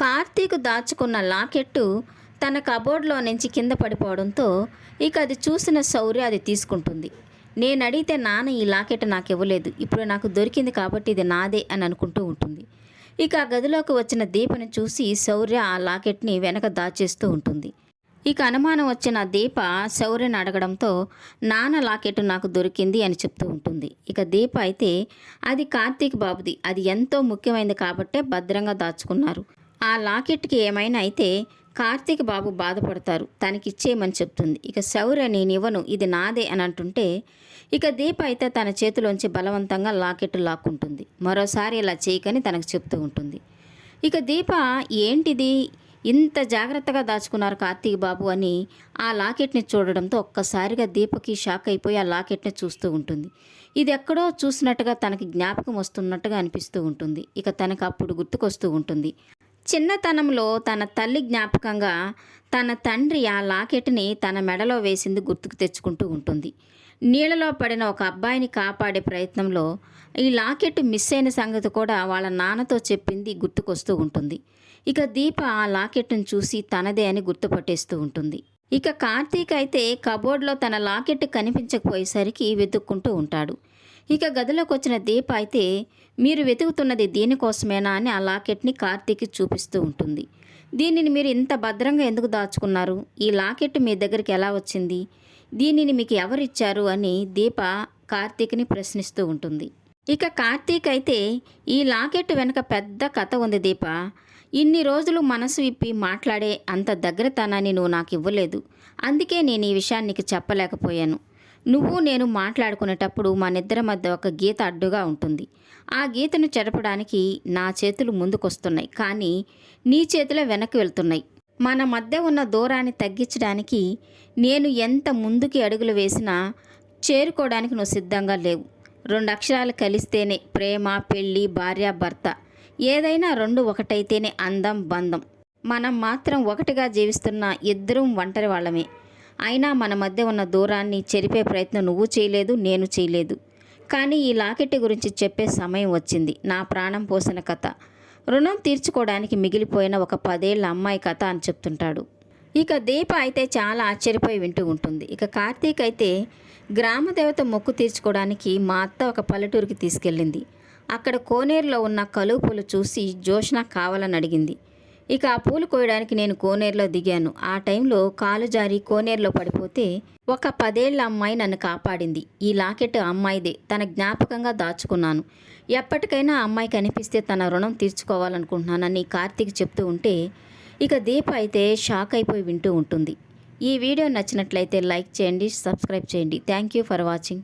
కార్తీక్ దాచుకున్న లాకెట్టు తన కబోర్డ్లో నుంచి కింద పడిపోవడంతో ఇక అది చూసిన శౌర్య అది తీసుకుంటుంది. నేను అడిగితే నాన్న ఈ లాకెట్ నాకు ఇవ్వలేదు ఇప్పుడు నాకు దొరికింది కాబట్టి ఇది నాదే అని అనుకుంటూ ఉంటుంది. ఇక ఆ గదిలోకి వచ్చిన దీపని చూసి శౌర్య ఆ లాకెట్ని వెనక దాచేస్తూ ఉంటుంది. ఇక అనుమానం వచ్చిన దీప శౌర్యను అడగడంతో నాన్న లాకెట్ నాకు దొరికింది అని చెప్తూ ఉంటుంది. ఇక దీప అయితే అది కార్తీక్ బాబుది. అది ఎంతో ముఖ్యమైనది కాబట్టే భద్రంగా దాచుకున్నారు. ఆ లాకెట్కి ఏమైనా అయితే కార్తీక్ బాబు బాధపడతారు. తనకిచ్చేయమని చెప్తుంది. ఇక శౌర్య నేనివ్వను ఇది నాదే అని అంటుంటే ఇక దీప అయితే తన చేతిలోంచి బలవంతంగా లాకెట్ లాక్కుంటుంది. మరోసారి ఇలా చేయకని తనకు చెప్తూ ఉంటుంది. ఇక దీప ఏంటిది? ఇంత జాగ్రత్తగా దాచుకున్నారు కార్తీక్ బాబు అని ఆ లాకెట్ని చూడడంతో ఒక్కసారిగా దీపకి షాక్ అయిపోయి ఆ లాకెట్ని చూస్తూ ఉంటుంది. ఇది ఎక్కడో చూసినట్టుగా తనకి జ్ఞాపకం వస్తున్నట్టుగా అనిపిస్తూ ఉంటుంది. ఇక తనకు అప్పుడు గుర్తుకొస్తూ ఉంటుంది. చిన్నతనంలో తన తల్లి జ్ఞాపకంగా తన తండ్రి ఆ లాకెట్ని తన మెడలో వేసింది గుర్తుకు తెచ్చుకుంటూ ఉంటుంది. నీళ్ళలో పడిన ఒక అబ్బాయిని కాపాడే ప్రయత్నంలో ఈ లాకెట్ మిస్ అయిన సంగతి కూడా వాళ్ళ నాన్నతో చెప్పింది గుర్తుకొస్తూ ఉంటుంది. ఇక దీప ఆ లాకెట్ను చూసి తనదే అని గుర్తుపట్టేస్తూ ఉంటుంది. ఇక కార్తీక్ అయితే కబోర్డ్లో తన లాకెట్ కనిపించకపోయేసరికి వెతుక్కుంటూ ఉంటాడు. ఇక గదిలోకి వచ్చిన దీప అయితే మీరు వెతుకుతున్నది దీనికోసమేనా అని ఆ లాకెట్ని కార్తీక్కి చూపిస్తూ ఉంటుంది. దీనిని మీరు ఇంత భద్రంగా ఎందుకు దాచుకున్నారు? ఈ లాకెట్ మీ దగ్గరికి ఎలా వచ్చింది? దీనిని మీకు ఎవరిచ్చారు? అని దీప కార్తీక్ని ప్రశ్నిస్తూ ఉంటుంది. ఇక కార్తీక్ అయితే ఈ లాకెట్ వెనుక పెద్ద కథ ఉంది దీప. ఇన్ని రోజులు మనసు విప్పి మాట్లాడే అంత దగ్గరతనాన్ని నువ్వు నాకు ఇవ్వలేదు అందుకే నేను ఈ విషయాన్ని నీకు చెప్పలేకపోయాను. నువ్వు నేను మాట్లాడుకునేటప్పుడు మనిద్దరి మధ్య ఒక గీత అడ్డుగా ఉంటుంది. ఆ గీతను చెరపడానికి నా చేతులు ముందుకొస్తున్నాయి. కానీ నీ చేతులే వెనక్కి వెళ్తున్నాయి. మన మధ్య ఉన్న దూరాన్ని తగ్గించడానికి నేను ఎంత ముందుకి అడుగులు వేసినా చేరుకోవడానికి నువ్వు సిద్ధంగా లేవు. రెండు అక్షరాలు కలిస్తేనే ప్రేమ పెళ్ళి భార్య భర్త ఏదైనా రెండు ఒకటైతేనే అందం బంధం. మనం మాత్రం ఒకటిగా జీవిస్తున్న ఇద్దరం ఒంటరి వాళ్ళమే. అయినా మన మధ్య ఉన్న దూరాన్ని చెరిపే ప్రయత్నం నువ్వు చేయలేదు నేను చేయలేదు. కానీ ఈ లాకెట్ గురించి చెప్పే సమయం వచ్చింది. నా ప్రాణం పోసిన కథ. రుణం తీర్చుకోవడానికి మిగిలిపోయిన ఒక పదేళ్ళ అమ్మాయి కథ అని చెప్తుంటాడు. ఇక దీప అయితే చాలా ఆశ్చర్యపోయి వింటూ ఉంటుంది. ఇక కార్తీక్ అయితే గ్రామదేవత మొక్కు తీర్చుకోవడానికి మా అత్త ఒక పల్లెటూరుకి తీసుకెళ్ళింది. అక్కడ కోనేరులో ఉన్న కలుపులు చూసి జోష్న కావాలని అడిగింది. ఇక ఆ పూలు కోయడానికి నేను కోనేరులో దిగాను. ఆ టైంలో కాలు జారి కోనేరులో పడిపోతే ఒక పదేళ్ళ అమ్మాయి నన్ను కాపాడింది. ఈ లాకెట్ అమ్మాయిదే. తన జ్ఞాపకంగా దాచుకున్నాను. ఎప్పటికైనా అమ్మాయి కనిపిస్తే తన రుణం తీర్చుకోవాలనుకుంటున్నానని కార్తీక్ చెప్తూ ఉంటే ఇక దీప అయితే షాక్ అయిపోయి వింటూ ఉంటుంది. ఈ వీడియో నచ్చినట్లయితే లైక్ చేయండి సబ్స్క్రైబ్ చేయండి. Thank you for watching.